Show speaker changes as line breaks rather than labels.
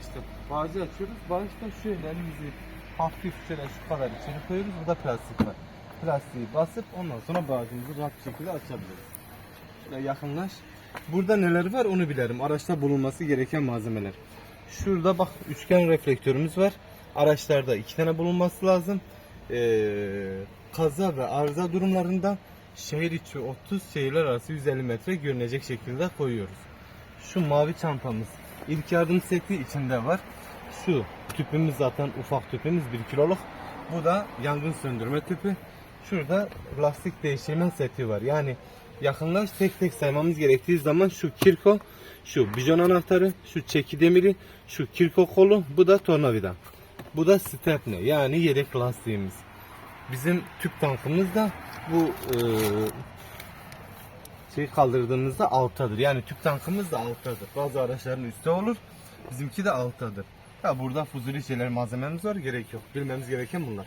açtık. Bağcı açıyoruz. Bağcıda şöyle elimizi hafif şöyle şu kadar içeri koyuyoruz. Burada plastik var. Plastiği basıp ondan sonra bağcımızı rahat bir şekilde açabiliriz. Şöyle yakınlaş. Burada neler var onu bilirim. Araçta bulunması gereken malzemeler. Şurada bak üçgen reflektörümüz var. Araçlarda iki tane bulunması lazım. Ee, kaza ve arıza durumlarında şehir içi 30 şehirler arası 150 metre görünecek şekilde koyuyoruz. Şu mavi çantamız ilk yardım seti içinde var. Şu tüpümüz zaten ufak tüpümüz 1 kiloluk. Bu da yangın söndürme tüpü. Şurada lastik değiştirme seti var. Yani yakınlaş tek tek saymamız gerektiği zaman şu kirko, şu bijon anahtarı, şu çeki demiri, şu kirko kolu, bu da tornavida. Bu da stepne yani yedek lastiğimiz. Bizim tüp tankımız da bu e, şey kaldırdığımızda alttadır. Yani tüp tankımız da alttadır. Bazı araçların üstte olur. Bizimki de alttadır. Ya burada fuzuli şeyler malzememiz var gerek yok. Bilmemiz gereken bunlar.